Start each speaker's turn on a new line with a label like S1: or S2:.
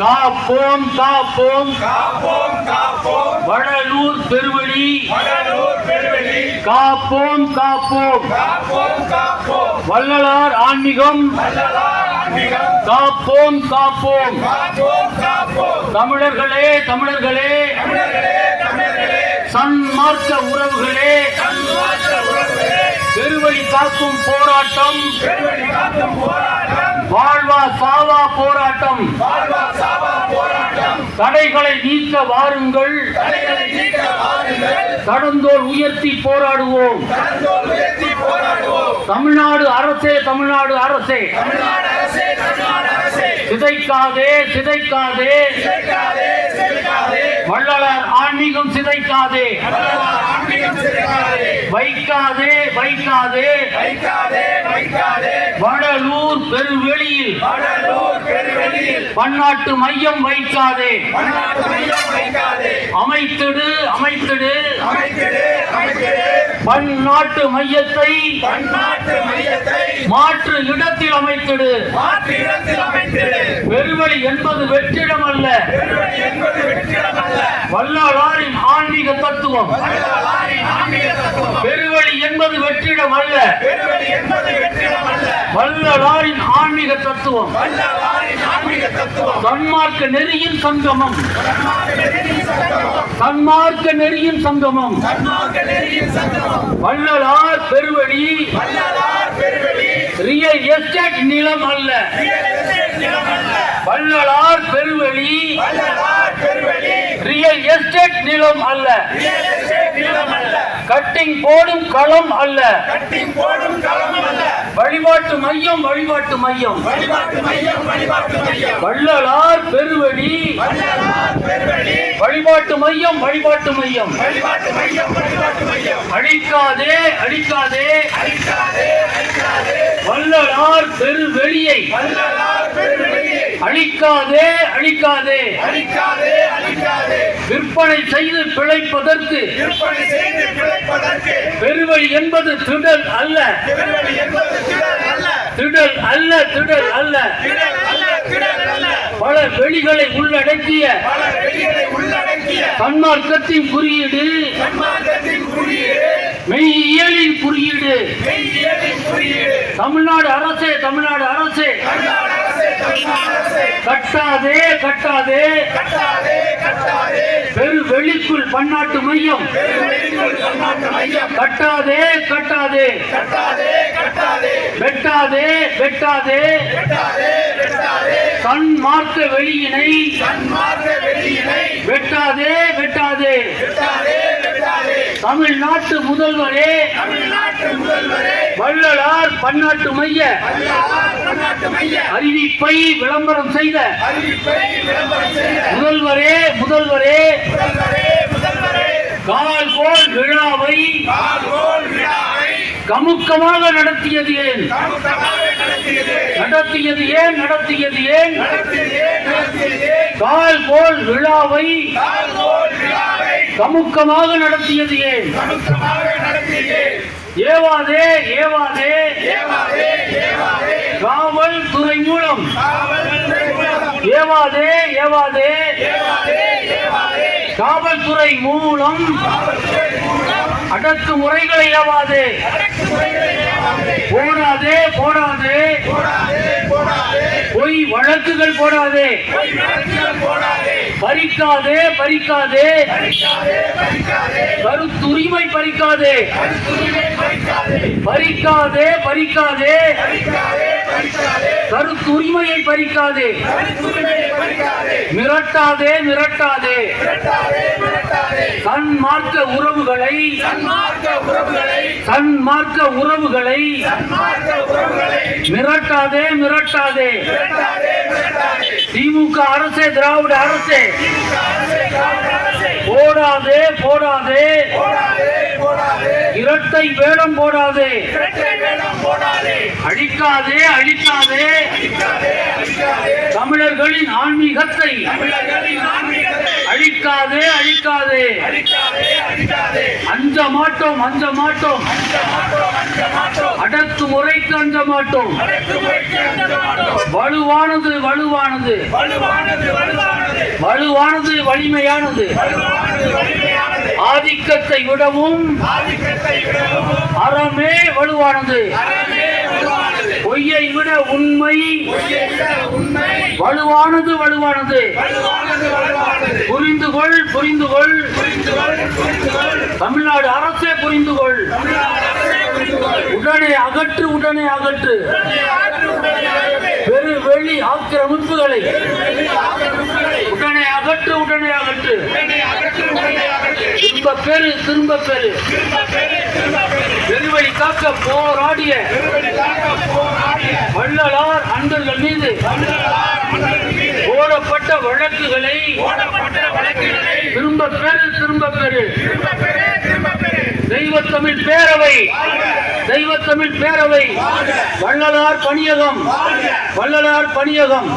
S1: காப்போம் காப்போம்.
S2: காப்போம் காப்போம்.
S1: வடலூர் பெருவழி.
S2: வடலூர் பெருவெளி
S1: காப்போம் காப்போம்.
S2: காப்போம் காப்போம்.
S1: வள்ளலார் ஆன்மீகம்.
S2: வள்ளலார் ஆன்மீகம்.
S1: காப்போம் காப்போம்.
S2: காப்போம் காப்போம்.
S1: தமிழர்களே தமிழர்களே.
S2: தமிழர்களே தமிழர்களே.
S1: சன்மார்க்க உறவுகளே.
S2: சன்மார்க்க உறவுகளே.
S1: பெருவழி காக்கும் போராட்டம்.
S2: பெருவெளி காக்கும் போராட்டம்.
S1: வாழ்வா சாவா போராட்டம். தடைகளை நீக்க வாருங்கள். கடந்தோர் உயர்த்தி போராடுவோம். தமிழ்நாடு அரசே தமிழ்நாடு அரசே. சிதைக்காதே. சிதைக்காதே. வள்ளலார் ஆன்மீகம் சிதைக்காதே. வைக்காதே வைக்காதே.
S2: வைக்காதே வைக்காதே
S1: வடலூர் பெருவெளியில். பன்னாட்டு மையம் வைக்காதே.
S2: பன்னாட்டு மையம் வைக்காதே
S1: அமைத்திடு அமைத்திடு
S2: அமைத்திடு அமைத்திடு.
S1: பன்னாட்டு மையத்தை
S2: பன்னாட்டு மையத்தை
S1: மாற்று இடத்தில் அமைத்திடு.
S2: மாற்று இடத்தில் அமைத்திடு.
S1: பெருவெளி என்பது வெற்றிடம் அல்ல
S2: பெருவெளி என்பது வெற்றிடம் அல்ல
S1: வள்ளலாரின் ஆன்மீக தத்துவம்.
S2: ஆன்மீக தத்துவம்.
S1: என்பது வெற்றிடம் அல்ல. வள்ளலாரின் ஆன்மீக தத்துவம்.
S2: தன்மார்க்க தத்துவம்
S1: சன்மார்க்க நெறியின் சங்கமம்.
S2: சன்மார்க்க நெறியின் சங்கமம்.
S1: வள்ளலார்
S2: பெருவழி.
S1: ரியல் எஸ்டேட் நிலம் அல்ல.
S2: ரியல் எஸ்டேட் நிலம் அல்ல
S1: ரியல் எஸ்டேட் நிலம் அல்ல. கட்டிங் போடும் களம் அல்ல.
S2: கட்டி போடும் களம் அல்ல.
S1: வழிபாட்டு மையம் வழிபாட்டு மையம்.
S2: வழிபாட்டு மையம் வழிபாட்டு மையம்.
S1: வள்ளலார் பெருவெளி வழிபாட்டு மையம் வழிபாட்டு மையம்.
S2: வழிபாட்டு மையம் வழிபாட்டு மையம்.
S1: அழிக்காதே அழிக்காதே.
S2: அழிக்காதே அழிக்காதே.
S1: வள்ளலார் பெருவெளியை.
S2: வள்ளலார் பெருவெளியை.
S1: அழிக்காதே அழிக்காதே.
S2: அழிக்காதே அழிக்காதே.
S1: விற்பனை செய்து பிழைப்பதற்கு.
S2: விற்பனை செய்து பிழைப்பதற்கு.
S1: பெருவழி என்பது திடல் அல்ல.
S2: திடல் அல்ல.
S1: திடல் அல்ல பல வெளிகளை உள்ளடக்கிய மெய்யியலின் குறியீடு.
S2: மெய்யியலின் குறியீடு.
S1: தமிழ்நாடு அரசே தமிழ்நாடு அரசே. கட்டாதே கட்டாதே. பெரு வெளிக்குள் பன்னாட்டு மையம். கட்டாதே கட்டாதே. வெட்டாதே வெட்டாதே. சன்மார்க்க வெளியினை. வெட்டாதே வெட்டாதே. தமிழ்நாட்டு முதல்வரே. வள்ளலார் பன்னாட்டு மைய. அறிவிப்பை விளம்பரம் செய்த முதல்வரே முதல்வரே.
S2: முதல்வரே
S1: கால்கோள் விழாவை கமுக்கமாக நடத்தியது ஏன்?
S2: நடத்தியது
S1: ஏன்? நடத்தியது ஏன்
S2: நடத்தியது
S1: கால்கோள் விழாவை கமுக்கமாக நடத்தியது ஏன்? ஏவாதே ஏவாதே. காவல்துறை மூலம்.
S2: மூலம்
S1: ஏவாதே ஏவாதே. காவல்துறை மூலம்
S2: அடக்கு
S1: முறைகளை ஏவாதே. போடாதே போடாதே. பொய் வழக்குகள் போடாதே. பறிக்காதே பறிக்காதே
S2: பறிக்காதே.
S1: கருத்துரிமை பறிக்காதே.
S2: பறிக்காதே
S1: பறிக்காதே. பறிக்காதே.
S2: பறிக்காதே. பறிக்காதே.
S1: மிரட்டாதே மிரட்டாதே.
S2: மிரட்டாதே
S1: சன்மார்க்க உறவுகளை
S2: உறவுகளை
S1: சன்மார்க்க உறவுகளை மிரட்டாதே மிரட்டாதே. திமுக அரசே திராவிட அரசே. போடாதே. போடாதே
S2: போடாதே.
S1: இரட்டை வேடம் போடாதே. அழிக்காதே அழிக்காதே. தமிழர்களின் ஆன்மீகத்தை அழிக்காதே அழிக்காதே. அஞ்ச மாட்டோம் அஞ்ச மாட்டோம்.
S2: அஞ்ச மாட்டோம் அஞ்ச மாட்டோம்.
S1: வலுவானது வலுவானது.
S2: வலுவானது வலுவானது.
S1: வலுவானது வலிமையானது.
S2: வலுவானது வலிமையானது.
S1: ஆதிக்கத்தை விடவும் அறமே வலுவானது. பொய்யை விட உண்மை வலுவானது வலுவானது. புரிந்து கொள் புரிந்து கொள். தமிழ்நாடு அரசே புரிந்து கொள். உடனே அகற்று உடனே அகற்று. பெரு வெளி ஆக்கிரமிப்புகளை. உடனே அகற்று. உடனே அகற்று. திரும்ப பெரு திரும்ப பெரு பெருவழி காக்க போராடிய வள்ளலார் அன்பர்கள் மீது போடப்பட்ட வழக்குகளை திரும்ப பெரு திரும்ப பெரு
S2: தெய்வ தமிழ் பேரவை தெய்வ
S1: தெய்வத்தமிழ் பேரவை பேரவை. வள்ளலார் பணியகம் வள்ளலார் பணியகம்.